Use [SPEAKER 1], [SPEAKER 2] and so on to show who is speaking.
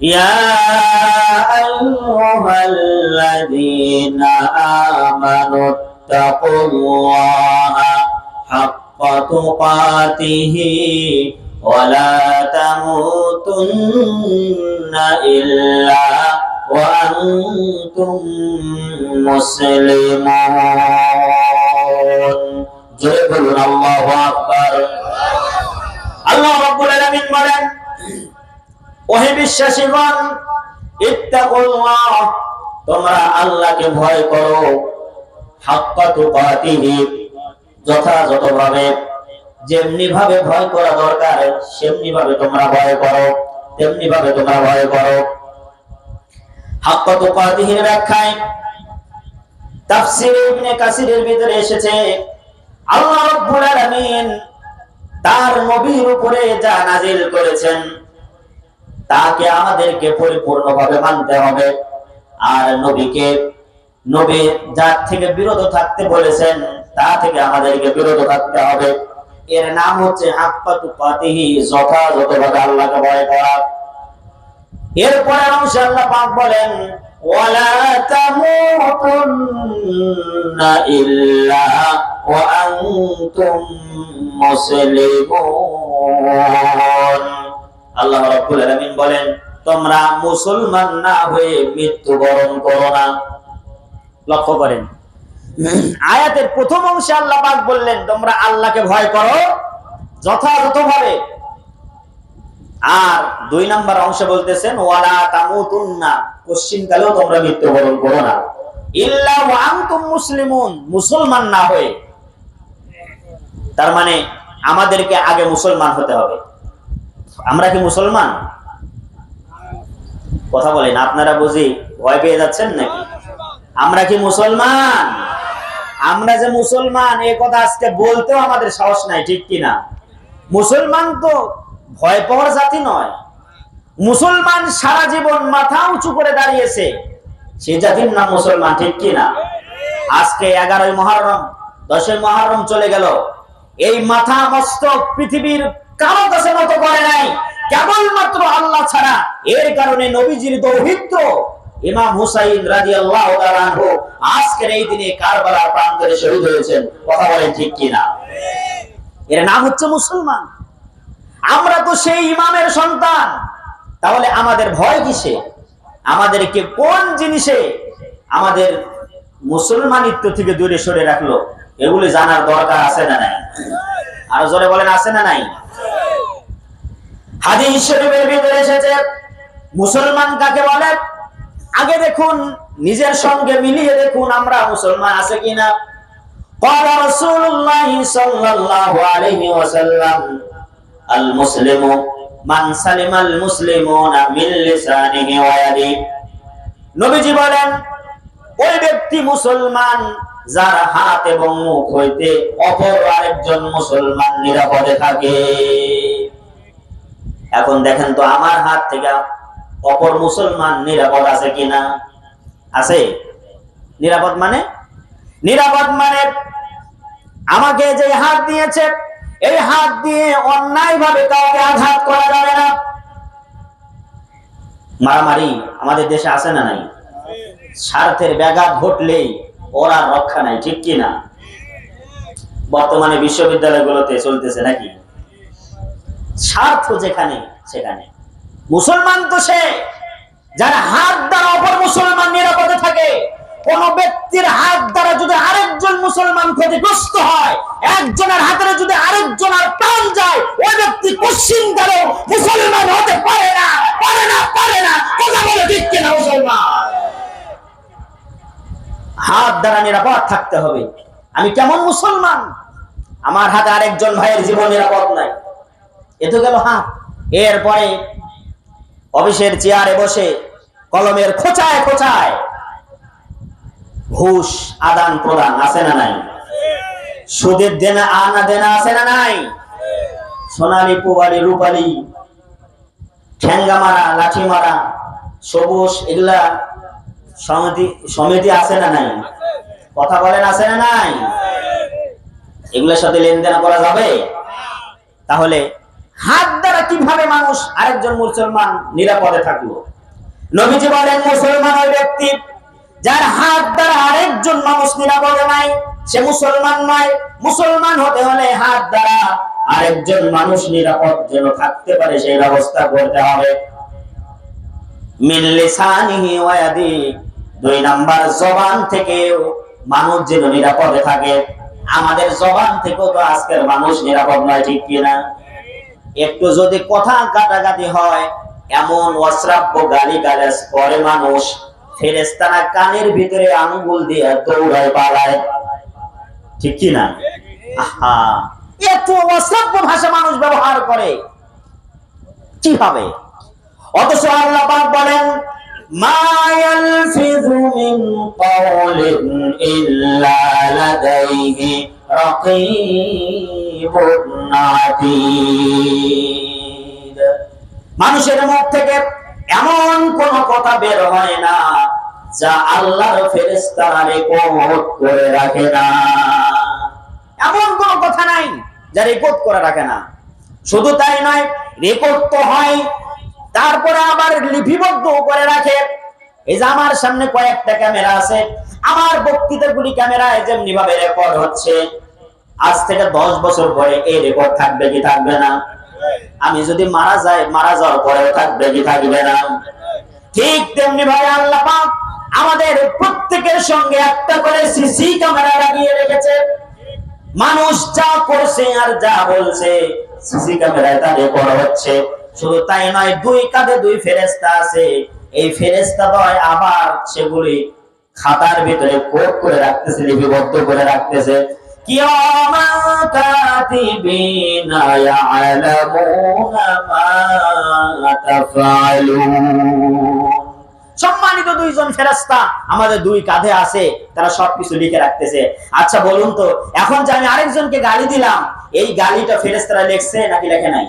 [SPEAKER 1] يا أيها الذين آمنوا اتقوا الله حق تقاته ولا تموتن إلا وأنتم مسلمون جيب الله أكبر الله رب العالمين ملك ওহে বিশ্বাসীগণ ইত্তাকুল্লাহ, তোমরা আল্লাহকে ভয় করো। তুকাতিহি, যথাযথভাবে যেমনি ভাবে ভয় করা দরকার সেমনি ভাবে তোমরা ভয় করো তেমনি ভাবে তোমরা ভয় করো। হাক্কা তুকাতিহির ব্যাখ্যায় তাফসীর কাসিরের ভিতরে এসেছে, আল্লাহ রাব্বুল তার নবীর উপরে যা নাজিল করেছেন তাকে আমাদেরকে পরিপূর্ণভাবে মানতে হবে। আর নবীকে, নবী যার থেকে বিরত থাকতে বলেছেন, তা থেকে আমাদেরকে বিরত থাকতে হবে। এর নাম হচ্ছে যথাযথভাবে আল্লাহকে ভয় করা। এরপরে আল্লাহ পাক বলেন, ওয়ালা ইল্লা মুসলিমুন। আল্লাহ রাব্বুল আলামিন বলেন, তোমরা মুসলমান না হয়ে মৃত্যুবরণ করো না। লক্ষ্য করেন। আয়াতের প্রথম অংশে আল্লাহ পাক বললেন, তোমরা আল্লাহকে ভয় করো যথাযথভাবে। আর দুই নাম্বার অংশে বলতেছেন, ওয়ালা তামুতুন্না কোশ্চিন কালেও তোমরা মৃত্যুবরণ করো না। ইল্লা ওয়া আনতুম মুসলিমুন, মুসলমান না হয়ে। তার মানে আমাদেরকে আগে মুসলমান হতে হবে। আমরা কি মুসলমান? কথা বলেন, আপনারা বুঝি ভয় পেয়ে যাচ্ছেন নাকি? আমরা কি মুসলমান? আমরা যে মুসলমান, এ কথা আজকে বলতেও আমাদের সাহস নাই, ঠিক কিনা মুসলমান তো ভয় পাওয়ার জাতি নয়। মুসলমান সারা জীবন মাথা উঁচু করে দাঁড়িয়েছে। সে জাতির নাম মুসলমান, ঠিক কিনা আজকে এগারোই মহারম, দশই মহারম চলে গেল। এই মাথা মস্তক পৃথিবীর কারও কাছে মতো করে নাই। কেবলমাত্র আল্লাহ ছাড়া। এর কারণে নবীজির দৌহিত্র কথা বলেন আমরা তো সেই ইমামের সন্তান। তাহলে আমাদের ভয় কিসে? আমাদেরকে কোন জিনিসে আমাদের মুসলমানিত্ব থেকে দূরে সরে রাখল? এগুলি জানার দরকার আছে না নাই? আরও জোরে বলেন, আছে না নাই? হাদিস শরীফের ভিতরে এসেছে মুসলমান কাকে বলে আগে দেখুন নিজের সঙ্গে মিলিয়ে দেখুন আমরা মুসলমান আছে কিনা قال رسول الله صلى الله عليه وسلم المسلم من سلم المسلمون من لسانه ويده নবীজি বলেন ওই ব্যক্তি মুসলমান যার হাত এবং মুখ হইতে অপর আরেকজন মুসলমান নিরাপদে থাকে এখন দেখেন তো আমার হাত থেকে অপর মুসলমান নিরাপদ আছে কিনা? আছে। নিরাপদ মানে? নিরাপদ মানে আমাকে যে হাত দিয়েছে, এই হাত দিয়ে অন্যায় ভাবে কাউকে আঘাত করা যাবে না। মারামারি আমাদের দেশে আছে না নাই? স্বার্থের ব্যাঘাত ঘটলেই ওরা রক্ষা নাই, ঠিক কি না বর্তমানে বিশ্ববিদ্যালয়গুলোতে চলতেছে নাকি? স্বার্থ যেখানে, সেখানে। মুসলমান তো সে, যার হাত দ্বারা অপর মুসলমান নিরাপদে থাকে, কোন ব্যক্তির হাত দ্বারা যদি আরেকজন মুসলমান ক্ষতিগ্রস্ত হয়, একজনের হাতের যদি আরেকজনের প্রাণ যায়, ওই ব্যক্তি পশ্চিম কালে মুসলমান হতে পারে না পারে না পারে না। কথা বলে ঠিক কিনা মুসলমান? হাত দ্বারা নিরাপদ থাকতে হবে। আমি কেমন মুসলমান? আমার হাতে আরেকজন ভাইয়ের জীবন নিরাপদ নাই। এ তো গেল হাত। এরপরে অফিসের চেয়ারে বসে কলমের খোঁচায় খোঁচায় ঘুষ আদান প্রদান আছে না নাই? সুদের দেনা আনা দেনা আছে না নাই? সোনালি পুবালি, রূপালি, ঠেঙ্গা মারা, লাঠি মারা, সবুজ, এগুলা সমিতি সমিতি আছে না নাই? কথা বলেন আছে না নাই? এগুলোর সাথে লেনদেন করা যাবে? তাহলে হাত দ্বারা কীভাবে মানুষ আরেকজন মুসলমান নিরাপদে থাকল? নবীজি বলেন মুসলমান ওই ব্যক্তি যার হাত দ্বারা আরেকজন মানুষ নিরাপদে নাই, সে মুসলমান নয়। মুসলমান হতে হলে হাত দ্বারা আরেকজন মানুষ নিরাপদ যেন থাকতে পারে, সেই ব্যবস্থা করতে হবে। দুই নাম্বার জবান থেকেও মানুষ যেন নিরাপদে থাকে। আমাদের জবান থেকেও তো আজকের মানুষ নিরাপদ নয়, ঠিক কিনা? একটু যদি কথা কাটাকাটি হয়, এমন অশ্রাব্য গালি গালাজ করে মানুষ ফেরেস্তারা কানের ভিতরে আঙ্গুল দিয়ে দৌড়ায় পালায়। ঠিক কি না অশ্রাব্য ভাষা মানুষ ব্যবহার করে। কীভাবে? অথচ আল্লাহ বলেন মিন মানুষের মুখ থেকে এমন কোন কথা বের হয় না যা আল্লাহর ফেরেশতারা রেকর্ড করে রাখে না। এমন কোন কথা নাই যা রেকর্ড করে রাখে না। শুধু তাই নয় রেকর্ড তো হয় তারপরে আবার লিপিবদ্ধ করে রাখে। এই যে আমার সামনে কয়েকটা ক্যামেরা আছে, আমার বক্তৃতাগুলি ক্যামেরায় যেমনি ভাবে রেকর্ড হচ্ছে। আজ থেকে দশ বছর পরে এই রেকর্ড থাকবে কি থাকবে না? আমি যদি মারা যাই, মারা যাওয়ার পরেও থাকবে কি থাকবে না? ঠিক তেমনি ভাবে আল্লাহ আমাদের প্রত্যেকের সঙ্গে একটা করে সিসি ক্যামেরা লাগিয়ে রেখেছে। মানুষ যা করছে আর যা বলছে সিসি ক্যামেরায় তা রেকর্ড হচ্ছে। শুধু তাই নয়, দুই কাঁধে দুই ফেরেস্তা আছে। এই ফেরেস্তা দয় আবার সেগুলি খাতার ভিতরে কোট করে রাখতেছে, লিপিবদ্ধ করে রাখতেছে। সম্মানিত দুইজন ফেরেস্তা আমাদের দুই কাঁধে আছে, তারা সবকিছু লিখে রাখতেছে। আচ্ছা বলুন তো, এখন যে আমি আরেকজনকে গালি দিলাম, এই গালিটা ফেরেস্তারা লেখছে নাকি লেখে নাই?